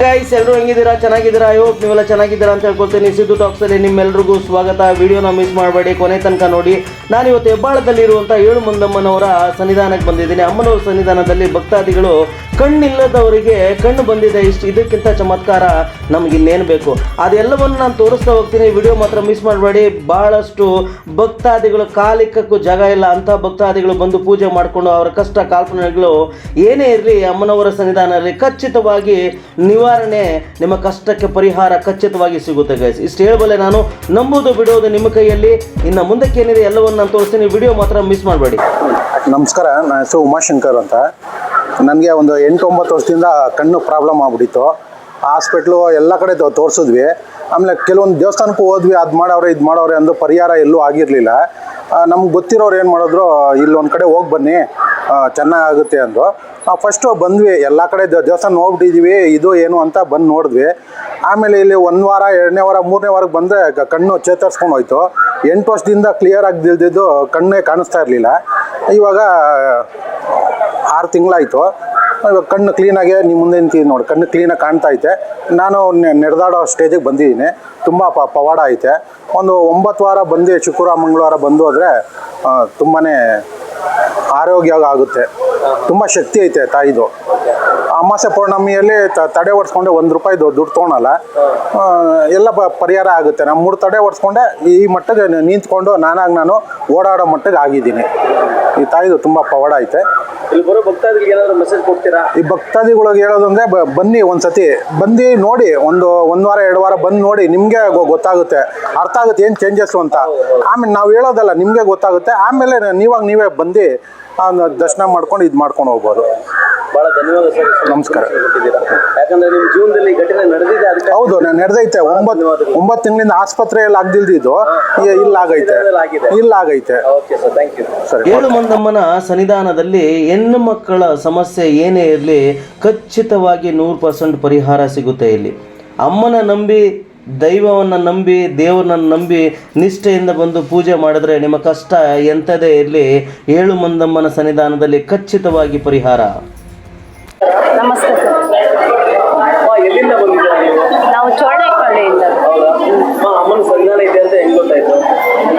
Guys ಎಲ್ಲರೂ ಹೆಂಗಿದ್ದೀರಾ? ಚೆನ್ನಾಗಿದ್ದೀರಾ? I hope ನೀವೆಲ್ಲ ಚೆನ್ನಾಗಿದ್ದೀರಾ ಅಂತ ಹೇಳ್ಕೊಳ್ತೀನಿ. ಸಿದ್ದು ಟಾಕ್ಸಲ್ಲಿ ನಿಮ್ಮೆಲ್ರಿಗೂ ಸ್ವಾಗತ. ವಿಡಿಯೋನ ಮಿಸ್ ಮಾಡಬೇಡಿ. ಕೊನೆ ತನಕ ನೋಡಿ. ನಾನು ಇವತ್ತು ಹೆಬ್ಬಾಳದಲ್ಲಿರುವಂಥ ಏಳು ಮಂದಮ್ಮನವರ ಸನ್ನಿಧಾನಕ್ಕೆ ಬಂದಿದ್ದೀನಿ. ಅಮ್ಮನವರ ಸನ್ನಿಧಾನದಲ್ಲಿ ಭಕ್ತಾದಿಗಳು ಕಣ್ಣಿಲ್ಲದವರಿಗೆ ಕಣ್ಣು ಬಂದಿದೆ. ಇಷ್ಟು ಇದಕ್ಕಿಂತ ಚಮತ್ಕಾರ ನಮ್ಗೆ ಇನ್ನೇನು ಬೇಕು? ಅದೆಲ್ಲವನ್ನು ನಾನು ತೋರಿಸ್ತಾ ಹೋಗ್ತೀನಿ. ವಿಡಿಯೋ ಮಾತ್ರ ಮಿಸ್ ಮಾಡಬೇಡಿ. ಬಹಳಷ್ಟು ಭಕ್ತಾದಿಗಳು ಕಾಲಿಕ್ಕಕ್ಕೂ ಜಾಗ ಇಲ್ಲ. ಅಂತ ಭಕ್ತಾದಿಗಳು ಬಂದು ಪೂಜೆ ಮಾಡಿಕೊಂಡು ಅವರ ಕಷ್ಟ ಕಾಲ್ಪನೆಗಳು ಏನೇ ಇರಲಿ ಅಮ್ಮನವರ ಸನ್ನಿಧಾನದಲ್ಲಿ ಖಚಿತವಾಗಿ ನಿವಾರಣೆ ನಿಮ್ಮ ಕಷ್ಟಕ್ಕೆ ಪರಿಹಾರ ಖಚಿತವಾಗಿ ಸಿಗುತ್ತೆ ಗೈಸ್ ಇಷ್ಟು ಹೇಳಬಲ್ಲೆ ನಾನು ನಂಬುದು, ಬಿಡೋದು ನಿಮ್ಮ ಕೈಯಲ್ಲಿ. ಇನ್ನು ಮುಂದಕ್ಕೆ ಏನಿದೆ ಎಲ್ಲವನ್ನು ನಾನು ತೋರಿಸ್ತೀನಿ. ವಿಡಿಯೋ ಮಾತ್ರ ಮಿಸ್ ಮಾಡಬೇಡಿ. ನಮಸ್ಕಾರ, ನನ್ನ ಹೆಸರು ಉಮಾಶಂಕರ್ ಅಂತ. ನನಗೆ ಒಂದು ಎಂಟು ಒಂಬತ್ತು ವರ್ಷದಿಂದ ಕಣ್ಣು ಪ್ರಾಬ್ಲಮ್ ಆಗ್ಬಿಟ್ಟಿತ್ತು. ಹಾಸ್ಪಿಟ್ಲು ಎಲ್ಲ ಕಡೆ ತೋರಿಸಿದ್ವಿ. ಆಮೇಲೆ ಕೆಲವೊಂದು ದೇವಸ್ಥಾನಕ್ಕೂ ಹೋದ್ವಿ, ಅದು ಮಾಡವ್ರೆ, ಇದು ಮಾಡವ್ರೆ ಅಂದು ಪರಿಹಾರ ಎಲ್ಲೂ ಆಗಿರಲಿಲ್ಲ. ನಮ್ಗೆ ಗೊತ್ತಿರೋರು ಏನು ಮಾಡಿದ್ರು, ಇಲ್ಲೊಂದು ಕಡೆ ಹೋಗಿ ಬನ್ನಿ ಚೆನ್ನಾಗುತ್ತೆ ಅಂದರು. ಫಸ್ಟು ಬಂದ್ವಿ, ಎಲ್ಲ ಕಡೆ ದೇವಸ್ಥಾನ ಹೋಗ್ಬಿಟ್ಟಿದ್ದೀವಿ ಇದು ಏನು ಅಂತ ಬಂದು ನೋಡಿದ್ವಿ. ಆಮೇಲೆ ಇಲ್ಲಿ ಒಂದು ವಾರ, ಎರಡನೇ ವಾರ, ಮೂರನೇ ವಾರಕ್ಕೆ ಬಂದರೆ ಕಣ್ಣು ಚೇತರಿಸ್ಕೊಂಡು ಹೋಯ್ತು. ಎಂಟು ವರ್ಷದಿಂದ ಕ್ಲಿಯರ್ ಆಗಿದ್ದಿದ್ದು ಕಣ್ಣೇ ಕಾಣಿಸ್ತಾ ಇರಲಿಲ್ಲ. ಇವಾಗ, ಆರು ತಿಂಗಳಾಯಿತು. ಇವಾಗ ಕಣ್ಣು ಕ್ಲೀನಾಗಿ ನಿಮ್ಮ ಮುಂದೆ ನಿಂತಿದ್ದೀನಿ ನೋಡಿ, ಕಣ್ಣು ಕ್ಲೀನಾಗಿ ಕಾಣ್ತಾ ಐತೆ. ನಾನು ನಡೆದಾಡೋ ಸ್ಟೇಜಿಗೆ ಬಂದಿದ್ದೀನಿ, ತುಂಬ ಪ ಪವಾಡ ಐತೆ. ಒಂದು ಒಂಬತ್ತು ವಾರ ಬಂದು ಶುಕ್ರವಾರ, ಮಂಗಳವಾರ ಬಂದು ಹೋದರೆ ತುಂಬಾ ಆರೋಗ್ಯ ಆಗುತ್ತೆ. ತುಂಬ ಶಕ್ತಿ ಐತೆ ತಾಯಿದು. ಅಮಾಸೆ ಪೌರ್ಣಮಿಯಲ್ಲಿ ತಡೆ ಒಡ್ಸ್ಕೊಂಡೆ ಒಂದು ರೂಪಾಯಿ ದುಡ್ಡು ತೊಗೊಳಲ್ಲ. ಎಲ್ಲ ಪರಿಹಾರ ಆಗುತ್ತೆ. ನಾನು ಮೂರು ತಡೆ ಒಡ್ಸ್ಕೊಂಡೆ, ಈ ಮಟ್ಟಿಗೆ ನಿಂತ್ಕೊಂಡು ನಾನಾಗಿ ನಾನು ಓಡಾಡೋ ಮಟ್ಟಿಗೆ ಆಗಿದ್ದೀನಿ. ಈ ತಾಯಿದು ತುಂಬ ಪವಾಡ ಐತೆ. ಇಲ್ಲಿ ಬರೋ ಭಕ್ತಾದಿಗಳಿಗೆ ಏನಾದರೂ ಮೆಸೇಜ್ ಕೊಡ್ತೀರಾ ಈ ಭಕ್ತಾದಿಗಳಿಗೆ ಹೇಳೋದಂದ್ರೆ ಬ- ಬನ್ನಿ ಒಂದ್ಸತಿ ಬಂದು ನೋಡಿ ಒಂದು ಒಂದು ವಾರ ಎರಡು ವಾರ ಬಂದು ನೋಡಿ ನಿಮಗೆ ಗೊತ್ತಾಗುತ್ತೆ ಅರ್ಥ ಆಗುತ್ತೆ ಏನು ಚೇಂಜಸ್ಸು ಅಂತ ಆಮೇಲೆ ನಾವು ಹೇಳೋದಲ್ಲ ನಿಮಗೆ ಗೊತ್ತಾಗುತ್ತೆ ಆಮೇಲೆ ನೀವಾಗ ನೀವೇ ಬಂದು ದರ್ಶನ ಮಾಡ್ಕೊಂಡು ಇದು ಮಾಡ್ಕೊಂಡು ಹೋಗ್ಬೋದು ಬಹಳ ಧನ್ಯವಾದ ಸರ್ ನಮಸ್ಕಾರ. ಕೊಟ್ಟಿದ್ದೀರಾ ಯಾಕಂದ್ರೆ ನಿಮ್ಮ ಜೀವನದಲ್ಲಿ ಈ ಘಟನೆ ನಡೆದಿದೆ ಅದಕ್ಕೆ ಹೌದು ನಾನು ನಡೆದೈತೆ ಒಂಬತ್ತು ಒಂಬತ್ತು ತಿಂಗಳಿಂದ ಆಸ್ಪತ್ರೆಯಲ್ಲಿ ಆಗ್ದಿಲ್ದಿದ್ದು ಇಲ್ಲಾಗೈತೆ ಇಲ್ಲಾಗೈತೆ ಓಕೆ ಸರ್ ಥ್ಯಾಂಕ್ ಯು ಸರಿ ಏಳು ಮಂದಮ್ಮನ ಸನ್ನಿಧಾನದಲ್ಲಿ ಹೆಣ್ಣು ಮಕ್ಕಳ ಸಮಸ್ಯೆ ಏನೇ ಇರಲಿ, ಖಚಿತವಾಗಿ ನೂರು ಪರ್ಸೆಂಟ್ ಪರಿಹಾರ ಸಿಗುತ್ತೆ ಇಲ್ಲಿ. ಅಮ್ಮನ ನಂಬಿ, ದೈವವನ್ನು ನಂಬಿ, ದೇವರನ್ನ ನಂಬಿ ನಿಷ್ಠೆಯಿಂದ ಬಂದು ಪೂಜೆ ಮಾಡಿದ್ರೆ ನಿಮ್ಮ ಕಷ್ಟ ಎಂಥದೇ ಇರಲಿ, ಏಳು ಮಂದಮ್ಮನ ಸನ್ನಿಧಾನದಲ್ಲಿ ಖಚಿತವಾಗಿ ಪರಿಹಾರ. ನಮಸ್ತೆ ಸರ್ ಎಲ್ಲಿಂದ ಬಂದಿದ್ದೀರಾ ನೀವು ನಾವು ಚೋಳೇಕಳ್ಳಿಯಿಂದ ಹೌದಾ ಅಮ್ಮನ ಸನ್ನಿಧಾನ ಇದೆ ಅಂತ ಹೆಂಗ್ ಗೊತ್ತಾಯ್ತು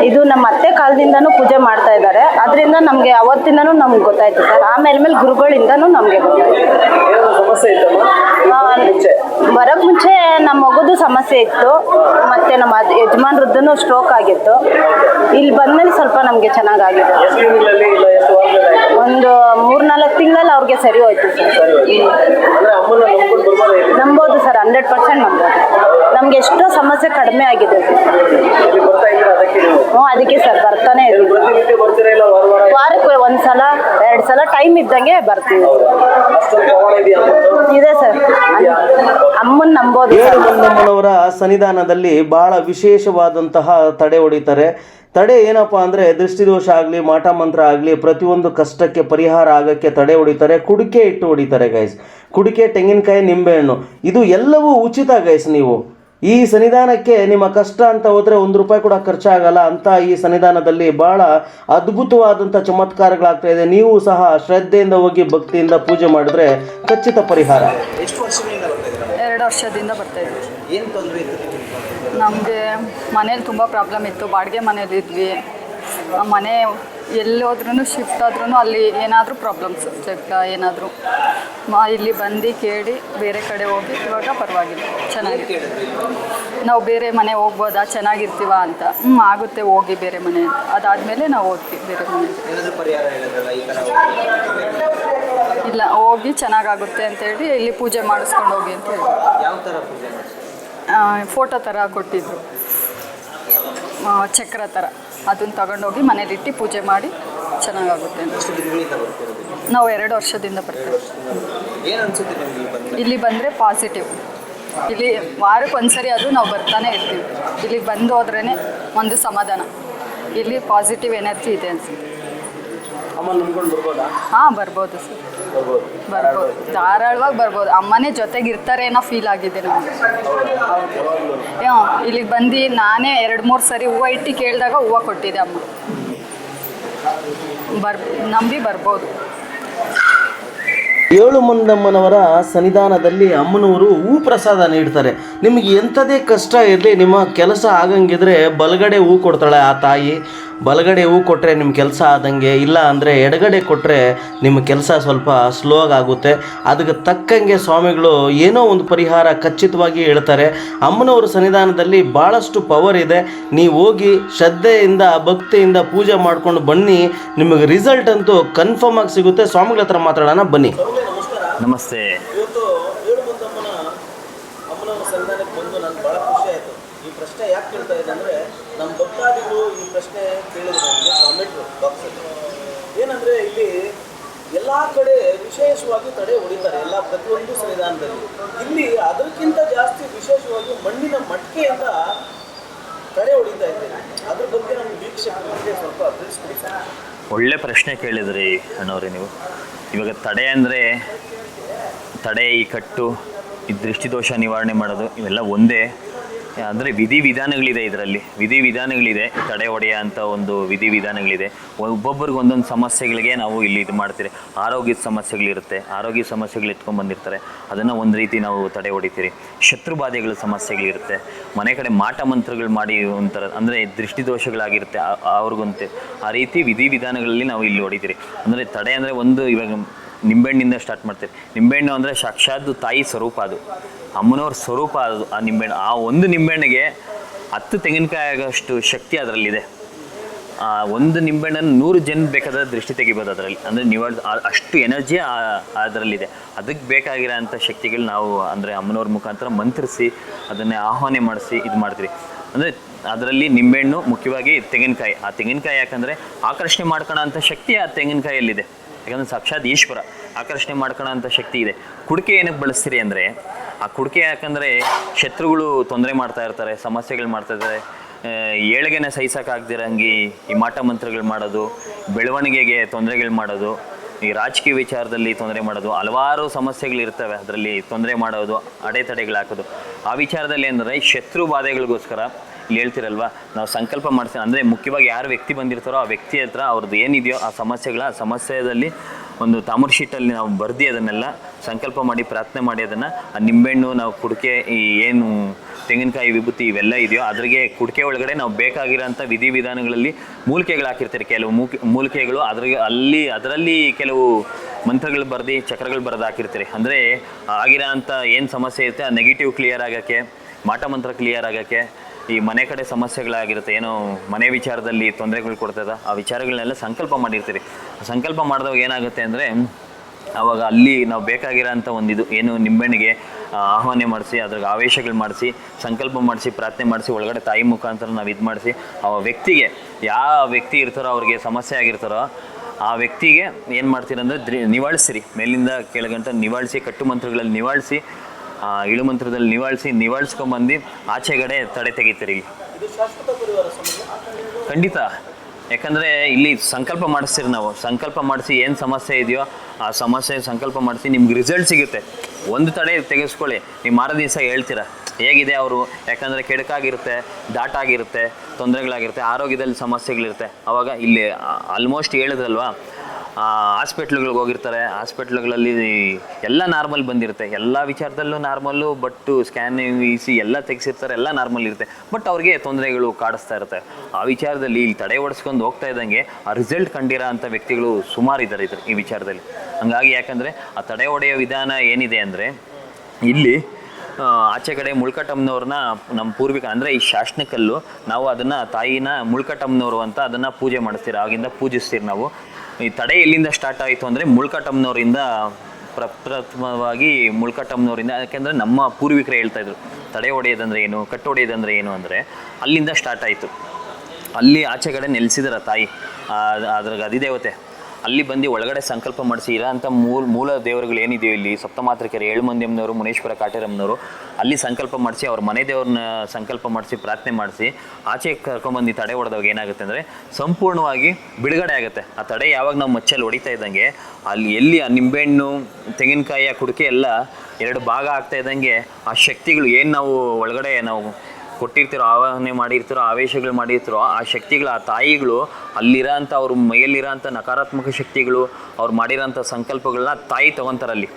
ಇದು ನಮ್ಮ ಅತ್ತೆ ಕಾಲದಿಂದನೂ ಪೂಜೆ ಮಾಡ್ತಾ ಇದ್ದಾರೆ ಅದರಿಂದ ನಮಗೆ ಅವತ್ತಿಂದನೂ ನಮ್ಗೆ ಗೊತ್ತಾಯ್ತು ಸರ್. ಆಮೇಲೆ ಮೇಲೆ ಗುರುಗಳಿಂದನೂ ನಮಗೆ ಗೊತ್ತಾಯ್ತು. ಆ, ಮುಂಚೆ. ನಮ್ಮ ಮಗುದು ಸಮಸ್ಯೆ ಇತ್ತು. ಮತ್ತೆ ನಮ್ಮ ಯಜಮಾನ್ರದ್ದು ಸ್ಟ್ರೋಕ್ ಆಗಿತ್ತು. ಇಲ್ಲಿ ಬಂದಮೇಲೆ ಸ್ವಲ್ಪ ನಮಗೆ ಚೆನ್ನಾಗಾಗಿದೆ. ಒಂದು ಮೂರ್ನಾಲ್ಕು ತಿಂಗಳಲ್ಲಿ ಅವ್ರಿಗೆ ಸರಿ ಹೋಯ್ತು ಸರ್. ನಂಬೋದು ಸರ್ ಹಂಡ್ರೆಡ್ ಪರ್ಸೆಂಟ್ ನಂಬೋದು. ನಮ್ಗೆ ಎಷ್ಟೋ ಸಮಸ್ಯೆ ಕಡಿಮೆ ಆಗಿದೆ ಸರ್. ಹ್ಞೂ ಅದಕ್ಕೆ ಸರ್ ಬರ್ತಾನೆ ಏನು ಇದ್ದೀವಿ ಒಂದ್ ಸಲ ಎರಡ್ ವಾರಕ್ಕೆ ಸಲ ಟೈಮ್ ಇದ್ದಂಗೆ ಬರ್ತೀವಿ? ಇದೆ ಸರ್. ಅಮ್ಮನ್ ನಂಬೋದು ಏಳು ಮಂದಮ್ಮನವರ ಸನ್ನಿಧಾನದಲ್ಲಿ ಬಹಳ ವಿಶೇಷವಾದಂತಹ ತಡೆ ಹೊಡಿತಾರೆ. ತಡೆ ಏನಪ್ಪ ಅಂದರೆ ದೃಷ್ಟಿದೋಷ ಆಗಲಿ ಮಾಟ ಮಂತ್ರ ಆಗಲಿ ಪ್ರತಿಯೊಂದು ಕಷ್ಟಕ್ಕೆ ಪರಿಹಾರ ಆಗಕ್ಕೆ ತಡೆ ಹೊಡಿತಾರೆ. ಕುಡಿಕೆ ಇಟ್ಟು ಹೊಡಿತಾರೆ ಗೈಸ್ ಕುಡಿಕೆ ತೆಂಗಿನಕಾಯಿ ನಿಂಬೆಹಣ್ಣು. ಇದು ಎಲ್ಲವೂ ಉಚಿತ ಗೈಸ್ ನೀವು. ಈ ಸನ್ನಿಧಾನಕ್ಕೆ ನಿಮ್ಮ ಕಷ್ಟ ಅಂತ ಹೋದರೆ ಒಂದು ರೂಪಾಯಿ ಕೂಡ ಖರ್ಚಾಗಲ್ಲ ಅಂತ ಈ ಸನ್ನಿಧಾನದಲ್ಲಿ ಬಹಳ ಅದ್ಭುತವಾದಂಥ ಚಮತ್ಕಾರಗಳಾಗ್ತಾ ಇದೆ. ನೀವು ಸಹ ಶ್ರದ್ಧೆಯಿಂದ ಹೋಗಿ ಭಕ್ತಿಯಿಂದ ಪೂಜೆ ಮಾಡಿದ್ರೆ ಖಚಿತ ಪರಿಹಾರ. ಎರಡು ವರ್ಷದಿಂದ ಬರ್ತಾ ಇದ್ವಿ ನಮಗೆ ಮನೇಲಿ ತುಂಬ ಪ್ರಾಬ್ಲಮ್ ಇತ್ತು. ಬಾಡಿಗೆ ಮನೇಲಿ ಇದ್ವಿ. ಮನೆ ಎಲ್ಲೋದ್ರೂ ಶಿಫ್ಟ್ ಆದ್ರೂ ಅಲ್ಲಿ ಏನಾದರೂ ಪ್ರಾಬ್ಲಮ್ಸ್ ಚೆಕ್ ಏನಾದರೂ. ಮಾ ಇಲ್ಲಿ ಬಂದು ಕೇಳಿ ಬೇರೆ ಕಡೆ ಹೋಗಿ ಇವಾಗ ಪರವಾಗಿಲ್ಲ. ಚೆನ್ನಾಗಿದೆ. ನಾವು ಬೇರೆ ಮನೆ ಹೋಗ್ಬೋದಾ? ಚೆನ್ನಾಗಿರ್ತೀವ ಅಂತ. ಹ್ಞೂ ಆಗುತ್ತೆ ಹೋಗಿ ಬೇರೆ ಮನೆ ಅಂತ. ಅದಾದಮೇಲೆ ನಾವು ಹೋಗ್ತೀವಿ ಬೇರೆ ಮನೆ. ಇಲ್ಲ ಹೋಗಿ ಚೆನ್ನಾಗಾಗುತ್ತೆ ಅಂತೇಳಿ ಇಲ್ಲಿ ಪೂಜೆ ಮಾಡಿಸ್ಕೊಂಡು ಹೋಗಿ ಅಂತ ಹೇಳಿ. ಫೋಟೋ ಥರ ಕೊಟ್ಟಿದ್ರು. ಚಕ್ರ ಥರ ಅದನ್ನು ತಗೊಂಡೋಗಿ ಮನೇಲಿಟ್ಟು ಪೂಜೆ ಮಾಡಿ ಚೆನ್ನಾಗಾಗುತ್ತೆ ಅಂತ. ನಾವು ಎರಡು ವರ್ಷದಿಂದ ಬರ್ತೀವಿ. ಇಲ್ಲಿ ಬಂದರೆ ಪಾಸಿಟಿವ್ ಇಲ್ಲಿ ವಾರಕ್ಕೆ ಒಂದ್ಸರಿ ಅದು ನಾವು ಬರ್ತಾನೆ ಇರ್ತೀವಿ. ಇಲ್ಲಿ ಬಂದು ಹೋದ್ರೇ ಒಂದು ಸಮಾಧಾನ. ಇಲ್ಲಿ ಪಾಸಿಟಿವ್ ಎನರ್ಜಿ ಇದೆ ಅನ್ಸುತ್ತೆ. ಹಾಂ ಬರ್ಬೋದು ಸರ್. ಬರ್ಬೋದು. ಧಾರಾಳವಾಗಿ ಬರ್ಬೋದು. ಅಮ್ಮನೇ ಜೊತೆಗೆ ಇರ್ತಾರೆ ಅನ್ನೋ ಫೀಲ್ ಆಗಿದೆ ನಮಗೆ. ಹಾಂ ಇಲ್ಲಿಗೆ ಬಂದು ನಾನೇ ಎರಡು ಮೂರು ಸರಿ ಹೂವು ಇಟ್ಟು ಕೇಳಿದಾಗ ಹೂವು ಕೊಟ್ಟಿದೆ ಅಮ್ಮ. ಬರ್ ನಂಬಿ ಬರ್ಬೋದು. ಏಳು ಮಂದಮ್ಮನವರ ಸನ್ನಿಧಾನದಲ್ಲಿ ಅಮ್ಮನವರು ಹೂ ಪ್ರಸಾದ ನೀಡ್ತಾರೆ. ನಿಮಗೆ ಎಂಥದೇ ಕಷ್ಟ ಇರಲಿ ನಿಮ್ಮ ಕೆಲಸ ಆಗಂಗಿದ್ರೆ ಬಲಗಡೆ ಹೂ ಕೊಡ್ತಾಳೆ ಆ ತಾಯಿ. ಬಲಗಡೆ ಹೂ ಕೊಟ್ಟರೆ ನಿಮ್ಮ ಕೆಲಸ ಆದಂಗೆ ಇಲ್ಲ ಅಂದರೆ ಎಡಗಡೆ ಕೊಟ್ಟರೆ ನಿಮ್ಮ ಕೆಲಸ ಸ್ವಲ್ಪ ಸ್ಲೋ ಆಗುತ್ತೆ ಅದಕ್ಕೆ ತಕ್ಕಂಗೆ ಸ್ವಾಮಿಗಳು ಏನೋ ಒಂದು ಪರಿಹಾರ ಖಚಿತವಾಗಿ ಹೇಳ್ತಾರೆ. ಅಮ್ಮನವ್ರ ಸನ್ನಿಧಾನದಲ್ಲಿ ಭಾಳಷ್ಟು ಪವರ್ ಇದೆ. ನೀವು ಹೋಗಿ ಶ್ರದ್ಧೆಯಿಂದ ಭಕ್ತಿಯಿಂದ ಪೂಜೆ ಮಾಡ್ಕೊಂಡು ಬನ್ನಿ. ನಿಮಗೆ ರಿಸಲ್ಟ್ ಅಂತೂ ಕನ್ಫರ್ಮ್ ಆಗಿ ಸಿಗುತ್ತೆ. ಸ್ವಾಮಿಗಳ ಹತ್ರ ಮಾತಾಡೋಣ ಬನ್ನಿ. ನಮಸ್ತೆ. ಇವತ್ತು ಏಳು ಅಮ್ಮನವರ ಸನ್ನಿಧಾನಕ್ಕೆ ಬಂದು ನನಗೆ ಭಾಳ ಖುಷಿ ಆಯಿತು. ಈ ಪ್ರಶ್ನೆ ಯಾಕೆ ಕೇಳ್ತಾ ಇದೆ ಅಂದರೆ ನಮ್ಮ ಭಕ್ತಾದಿಗಳು ಈ ಪ್ರಶ್ನೆ ಕೇಳಿದ್ರು ನನಗೆ ಕಾಮೆಂಟ್ರು ಬಾಕ್ಸಲ್ಲಿ ಏನಂದರೆ ಇಲ್ಲಿ ಎಲ್ಲ ಕಡೆ ವಿಶೇಷವಾಗಿ ತಡೆ ಹೊಡಿತಾರೆ, ಎಲ್ಲ ಪ್ರತಿಯೊಂದು ಸಂವಿಧಾನದಲ್ಲಿ. ಇಲ್ಲಿ ಅದಕ್ಕಿಂತ ಜಾಸ್ತಿ ವಿಶೇಷವಾಗಿ ಮಣ್ಣಿನ ಮಟ್ಕೆಯಿಂದ ತಡೆ ಹೊಡಿತಾ ಇದ್ದೇನೆ ಅದ್ರ ಬಗ್ಗೆ ನಮ್ಮ ವೀಕ್ಷಕರಿಗೆ ಸ್ವಲ್ಪ ತಿಳಿಸ್ಕೊಡಿ ಒಳ್ಳೆ ಪ್ರಶ್ನೆ ಕೇಳಿದ್ರಿ ಅಣ್ಣವ್ರಿ ನೀವು. ಇವಾಗ ತಡೆ ಅಂದರೆ ತಡೆ, ಈ ಕಟ್ಟು, ಈ ದೃಷ್ಟಿದೋಷ ನಿವಾರಣೆ ಮಾಡೋದು ಇವೆಲ್ಲ ಒಂದೇ. ಅಂದರೆ ವಿಧಿವಿಧಾನಗಳಿದೆ ಇದರಲ್ಲಿ. ವಿಧಿವಿಧಾನಗಳಿದೆ ತಡೆ ಹೊಡೆಯ ಅಂತ ಒಂದು ವಿಧಿವಿಧಾನಗಳಿದೆ ಒಬ್ಬೊಬ್ಬರಿಗೆ ಒಂದೊಂದು ಸಮಸ್ಯೆಗಳಿಗೆ ನಾವು ಇಲ್ಲಿ ಇದು ಮಾಡ್ತೀರಿ. ಆರೋಗ್ಯದ ಸಮಸ್ಯೆಗಳಿರುತ್ತೆ. ಆರೋಗ್ಯ ಸಮಸ್ಯೆಗಳು ಎತ್ಕೊಂಡು ಬಂದಿರ್ತಾರೆ. ಅದನ್ನು ಒಂದು ರೀತಿ ನಾವು ತಡೆ ಹೊಡಿತೀರಿ. ಶತ್ರು ಬಾಧೆಗಳ ಸಮಸ್ಯೆಗಳಿರುತ್ತೆ. ಮನೆ ಕಡೆ ಮಾಟ ಮಂತ್ರಗಳು ಮಾಡಿ ಒಂಥರ, ಅಂದರೆ ದೃಷ್ಟಿದೋಷಗಳಾಗಿರುತ್ತೆ ಅವ್ರಿಗಂತೆ. ಆ ರೀತಿ ವಿಧಿವಿಧಾನಗಳಲ್ಲಿ ನಾವು ಇಲ್ಲಿ ಹೊಡಿತೀರಿ. ಅಂದರೆ ತಡೆ ಅಂದರೆ ಒಂದು ಇವಾಗ ನಿಂಬೆಹಣ್ಣಿಂದ ಸ್ಟಾರ್ಟ್ ಮಾಡ್ತೀವಿ. ನಿಂಬೆಹಣ್ಣು ಅಂದರೆ ಸಾಕ್ಷಾತ್ ತಾಯಿ ಸ್ವರೂಪ ಅದು. ಅಮ್ಮನವ್ರ ಸ್ವರೂಪ ಅದು, ಆ ನಿಂಬೆಹಣ್ಣು. ಆ ಒಂದು ನಿಂಬೆಹಣ್ಣಿಗೆ ಹತ್ತು ತೆಂಗಿನಕಾಯಿ ಆಗೋಷ್ಟು ಶಕ್ತಿ ಅದರಲ್ಲಿದೆ. ಆ ಒಂದು ನಿಂಬೆಹಣ್ಣನ್ನು ನೂರು ಜನ ಬೇಕಾದ ದೃಷ್ಟಿ ತೆಗಿಬೋದು ಅದರಲ್ಲಿ. ಅಂದರೆ ನೀವು ಅಷ್ಟು ಎನರ್ಜಿ ಅದರಲ್ಲಿದೆ. ಅದಕ್ಕೆ ಬೇಕಾಗಿರೋ ಅಂಥ ಶಕ್ತಿಗಳು ನಾವು ಅಂದರೆ ಅಮ್ಮನವ್ರ ಮುಖಾಂತರ ಮಂತ್ರಿಸಿ, ಅದನ್ನೇ ಆಹ್ವಾನ ಮಾಡಿಸಿ, ಇದು ಮಾಡ್ತೀವಿ. ಅಂದರೆ ಅದರಲ್ಲಿ ನಿಂಬೆಹಣ್ಣು ಮುಖ್ಯವಾಗಿ ತೆಂಗಿನಕಾಯಿ. ಆ ತೆಂಗಿನಕಾಯಿ ಯಾಕಂದರೆ ಆಕರ್ಷಣೆ ಮಾಡ್ಕೊಳ್ಳೋ ಅಂಥ ಶಕ್ತಿ ಆ ತೆಂಗಿನಕಾಯಿಯಲ್ಲಿದೆ. ಯಾಕಂದರೆ ಸಾಕ್ಷಾತ್ ಈಶ್ವರ ಆಕರ್ಷಣೆ ಮಾಡ್ಕೊಳ್ಳೋ ಶಕ್ತಿ ಇದೆ. ಕುಡಿಕೆ ಏನಕ್ಕೆ ಬಳಸ್ತೀರಿ ಅಂದರೆ, ಆ ಕುಡಿಕೆ ಯಾಕಂದರೆ ಶತ್ರುಗಳು ತೊಂದರೆ ಮಾಡ್ತಾ ಇರ್ತಾರೆ, ಸಮಸ್ಯೆಗಳು ಮಾಡ್ತಾ ಇರ್ತಾರೆ. ಏಳಿಗೆನ ಸಹಿಸೋಕ್ಕಾಗ್ದಿರಂಗೆ ಈ ಮಾಟ ಮಂತ್ರಗಳು ಮಾಡೋದು, ಬೆಳವಣಿಗೆಗೆ ತೊಂದರೆಗಳು ಮಾಡೋದು, ಈ ರಾಜಕೀಯ ವಿಚಾರದಲ್ಲಿ ತೊಂದರೆ ಮಾಡೋದು, ಹಲವಾರು ಸಮಸ್ಯೆಗಳಿರ್ತವೆ ಅದರಲ್ಲಿ ತೊಂದರೆ ಮಾಡೋದು, ಅಡೆತಡೆಗಳು ಹಾಕೋದು. ಆ ವಿಚಾರದಲ್ಲಿ ಅಂದರೆ ಶತ್ರು ಬಾಧೆಗಳಿಗೋಸ್ಕರ ಇಲ್ಲಿ ಹೇಳ್ತಿರಲ್ವಾ, ನಾವು ಸಂಕಲ್ಪ ಮಾಡ್ತೇವೆ. ಅಂದರೆ ಮುಖ್ಯವಾಗಿ ಯಾರು ವ್ಯಕ್ತಿ ಬಂದಿರ್ತಾರೋ ಆ ವ್ಯಕ್ತಿ ಹತ್ರ ಅವ್ರದ್ದು ಏನಿದೆಯೋ ಆ ಸಮಸ್ಯೆಗಳ, ಆ ಸಮಸ್ಯೆಯಲ್ಲಿ ಒಂದು ತಾಮ್ರ ಶೀಟಲ್ಲಿ ನಾವು ಬರ್ದು ಅದನ್ನೆಲ್ಲ ಸಂಕಲ್ಪ ಮಾಡಿ ಪ್ರಾರ್ಥನೆ ಮಾಡಿ ಅದನ್ನು, ಆ ನಿಂಬೆಹಣ್ಣು, ನಾವು ಕುಡಿಕೆ, ಈ ಏನು ತೆಂಗಿನಕಾಯಿ ವಿಭೂತಿ ಇವೆಲ್ಲ ಇದೆಯೋ, ಅದ್ರಿಗೆ ಕುಡಿಕೆ ಒಳಗಡೆ ನಾವು ಬೇಕಾಗಿರೋಂಥ ವಿಧಿವಿಧಾನಗಳಲ್ಲಿ ಮೂಲಿಕೆಗಳು ಹಾಕಿರ್ತಾರೆ. ಕೆಲವು ಮೂಕೆ, ಮೂಲಿಕೆಗಳು ಅದ್ರಿಗೆ ಅಲ್ಲಿ, ಅದರಲ್ಲಿ ಕೆಲವು ಮಂತ್ರಗಳು ಬರೆದು, ಚಕ್ರಗಳು ಬರೆದು ಹಾಕಿರ್ತಾರೆ. ಅಂದರೆ ಆಗಿರೋ ಅಂಥ ಏನು ಸಮಸ್ಯೆ ಇರುತ್ತೆ, ಆ ನೆಗೆಟಿವ್ ಕ್ಲಿಯರ್ ಆಗೋಕ್ಕೆ, ಮಾಟ ಮಂತ್ರ ಕ್ಲಿಯರ್ ಆಗೋಕ್ಕೆ ಈ ಮನೆ ಕಡೆ ಸಮಸ್ಯೆಗಳಾಗಿರುತ್ತೆ, ಏನೋ ಮನೆ ವಿಚಾರದಲ್ಲಿ ತೊಂದರೆಗಳು ಕೊಡ್ತದ, ಆ ವಿಚಾರಗಳನ್ನೆಲ್ಲ ಸಂಕಲ್ಪ ಮಾಡಿರ್ತೀರಿ. ಸಂಕಲ್ಪ ಮಾಡಿದಾಗ ಏನಾಗುತ್ತೆ ಅಂದರೆ, ಅವಾಗ ಅಲ್ಲಿ ನಾವು ಬೇಕಾಗಿರೋಂಥ ಒಂದಿದು, ಏನು ನಿಂಬೆಣ್ಣಿಗೆ ಆಹ್ವಾನ ಮಾಡಿಸಿ, ಅದ್ರಾಗ ಆವೇಶಗಳು ಮಾಡಿಸಿ, ಸಂಕಲ್ಪ ಮಾಡಿಸಿ, ಪ್ರಾರ್ಥನೆ ಮಾಡಿಸಿ, ಒಳಗಡೆ ತಾಯಿ ಮುಖಾಂತರ ನಾವು ಇದು ಮಾಡಿಸಿ, ಆ ವ್ಯಕ್ತಿಗೆ ಯಾವ ವ್ಯಕ್ತಿ ಇರ್ತಾರೋ ಅವ್ರಿಗೆ ಸಮಸ್ಯೆ ಆಗಿರ್ತಾರೋ, ಆ ವ್ಯಕ್ತಿಗೆ ಏನು ಮಾಡ್ತೀರಂದ್ರೆ ದ್ರಿ ನಿವಾಳಿಸಿರಿ ಮೇಲಿಂದ ಕೆಳಗಂಟ ನಿವಾಳಿಸಿ, ಕಟ್ಟು ಮಂತ್ರಗಳಲ್ಲಿ ನಿವಾಳಿಸಿ ಆ, ಇಳು ಮಂತ್ರದಲ್ಲಿ ನಿವಾಳಿಸಿ ನಿವಾಳಿಸ್ಕೊಂಬಂದು ಆಚೆಗಡೆ ತಡೆ ತೆಗಿತೀರಿ. ಖಂಡಿತ. ಯಾಕಂದರೆ ಇಲ್ಲಿ ಸಂಕಲ್ಪ ಮಾಡಿಸ್ತೀರಿ ನಾವು. ಸಂಕಲ್ಪ ಮಾಡಿಸಿ ಏನು ಸಮಸ್ಯೆ ಇದೆಯೋ ಆ ಸಮಸ್ಯೆ ಸಂಕಲ್ಪ ಮಾಡಿಸಿ ನಿಮ್ಗೆ ರಿಸಲ್ಟ್ ಸಿಗುತ್ತೆ. ಒಂದು ತಡೆ ತೆಗೆಸ್ಕೊಳ್ಳಿ. ನೀವು ಮಾರೋ ದಿವಸ ಹೇಳ್ತೀರಾ ಹೇಗಿದೆ ಅವರು? ಯಾಕಂದರೆ ಕೆಡಕಾಗಿರುತ್ತೆ ದಾಟಾಗಿರುತ್ತೆ ತೊಂದರೆಗಳಾಗಿರುತ್ತೆ ಆರೋಗ್ಯದಲ್ಲಿ ಸಮಸ್ಯೆಗಳಿರುತ್ತೆ. ಆವಾಗ ಇಲ್ಲಿ ಆಲ್ಮೋಸ್ಟ್ ಹೇಳಿದ್ರಲ್ವಾ? ಹಾಸ್ಪಿಟ್ಲ್ಗಳಿಗೆ ಹೋಗಿರ್ತಾರೆ. ಹಾಸ್ಪಿಟ್ಲ್ಗಳಲ್ಲಿ ಎಲ್ಲ ನಾರ್ಮಲ್ ಬಂದಿರುತ್ತೆ. ಎಲ್ಲ ವಿಚಾರದಲ್ಲೂ normal but scanning E C ಎಲ್ಲ ತೆಗೆಸಿರ್ತಾರೆ, ಎಲ್ಲ ನಾರ್ಮಲ್ ಇರುತ್ತೆ. ಬಟ್ ಅವ್ರಿಗೆ ತೊಂದರೆಗಳು ಕಾಡಿಸ್ತಾ ಇರುತ್ತೆ. ಆ ವಿಚಾರದಲ್ಲಿ ಇಲ್ಲಿ ತಡೆ ಓಡಿಸ್ಕೊಂಡು ಹೋಗ್ತಾ ಇದ್ದಂಗೆ ಆ ರಿಸಲ್ಟ್ ಕಂಡಿರೋ ಅಂಥ ವ್ಯಕ್ತಿಗಳು ಸುಮಾರು ಇದ್ದಾರೆ ಇದ್ರ ಈ ವಿಚಾರದಲ್ಲಿ. ಹಂಗಾಗಿ ಯಾಕಂದರೆ ಆ ತಡೆ ಒಡೆಯೋ ವಿಧಾನ ಏನಿದೆ ಅಂದರೆ, ಇಲ್ಲಿ ಆಚೆ ಕಡೆ ಮುಳ್ಕಟ್ಟಮ್ಮನವ್ರನ್ನ ನಮ್ಮ ಪೂರ್ವಿಕ, ಅಂದರೆ ಈ ಶಾಸನಕಲ್ಲು, ನಾವು ಅದನ್ನು ತಾಯಿನ ಮುಳ್ಕಟ್ಟಮ್ಮನವರು ಅಂತ ಅದನ್ನು ಪೂಜೆ ಮಾಡಿಸ್ತೀರಿ ಆಗಿಂದ ಪೂಜಿಸ್ತೀರಿ ನಾವು. ಈ ತಡೆ ಎಲ್ಲಿಂದ ಸ್ಟಾರ್ಟ್ ಆಯಿತು ಅಂದರೆ ಮುಳ್ಕಟ್ಟಮ್ಮನವರಿಂದ ಪ್ರಪ್ರಥಮವಾಗಿ ಮುಳ್ಕಟ್ಟಮ್ಮನವರಿಂದ, ಯಾಕೆಂದರೆ ನಮ್ಮ ಪೂರ್ವಿಕರು ಹೇಳ್ತಾ ಇದ್ರು, ತಡೆ ಒಡೆಯೋದಂದ್ರೆ ಏನು, ಕಟ್ಟು ಒಡೆಯೋದಂದ್ರೆ ಏನು ಅಂದರೆ ಅಲ್ಲಿಂದ ಸ್ಟಾರ್ಟ್ ಆಯಿತು. ಅಲ್ಲಿ ಆಚೆ ಕಡೆ ನೆಲೆಸಿದಾರ ತಾಯಿ ಅದ್ರಾಗ ಅಧಿದೇವತೆ. ಅಲ್ಲಿ ಬಂದು ಒಳಗಡೆ ಸಂಕಲ್ಪ ಮಾಡಿಸಿ ಅಂಥ ಮೂಲ ಮೂಲ ದೇವರುಗಳು ಏನಿದೆಯೋ ಇಲ್ಲಿ, ಸಪ್ತಮಾತೃಕೆರೆ ಏಳು ಮಂದಿಯಮ್ಮನವರು ಮುನೇಶ್ವರ ಕಾಟೇರಮ್ಮನವರು, ಅಲ್ಲಿ ಸಂಕಲ್ಪ ಮಾಡಿಸಿ, ಅವ್ರ ಮನೆ ದೇವ್ರನ್ನ ಸಂಕಲ್ಪ ಮಾಡಿಸಿ, ಪ್ರಾರ್ಥನೆ ಮಾಡಿಸಿ, ಆಚೆ ಕರ್ಕೊಂಬಂದು ತಡೆ ಹೊಡೆದಾಗ ಏನಾಗುತ್ತೆ ಅಂದರೆ, ಸಂಪೂರ್ಣವಾಗಿ ಬಿಡುಗಡೆ ಆಗುತ್ತೆ. ಆ ತಡೆ ಯಾವಾಗ ನಾವು ಮಚ್ಚಲ್ಲಿ ಹೊಡಿತಾ ಇದ್ದಂಗೆ, ಅಲ್ಲಿ ಎಲ್ಲಿ ಆ ನಿಂಬೆಹಣ್ಣು ತೆಂಗಿನಕಾಯಿ ಆ ಕುಡಿಕೆ ಎಲ್ಲ ಎರಡು ಭಾಗ ಆಗ್ತಾ ಇದ್ದಂಗೆ, ಆ ಶಕ್ತಿಗಳು ಏನು ನಾವು ಒಳಗಡೆ ನಾವು ಕೊಟ್ಟಿರ್ತಿರೋ ಆವಾಹನೆ ಮಾಡಿರ್ತಿರೋ, ಆವೇಶಗಳು ಮಾಡಿರ್ತಿರೋ ಆ ಶಕ್ತಿಗಳು, ಆ ತಾಯಿಗಳು ಅಲ್ಲಿರೋಂಥ ಅವ್ರ ಮೈಯಲ್ಲಿರೋಂಥ ನಕಾರಾತ್ಮಕ ಶಕ್ತಿಗಳು, ಅವ್ರು ಮಾಡಿರೋಂಥ ಸಂಕಲ್ಪಗಳನ್ನ ತಾಯಿ ತಗೊಂತಾರಲ್ಲಿ.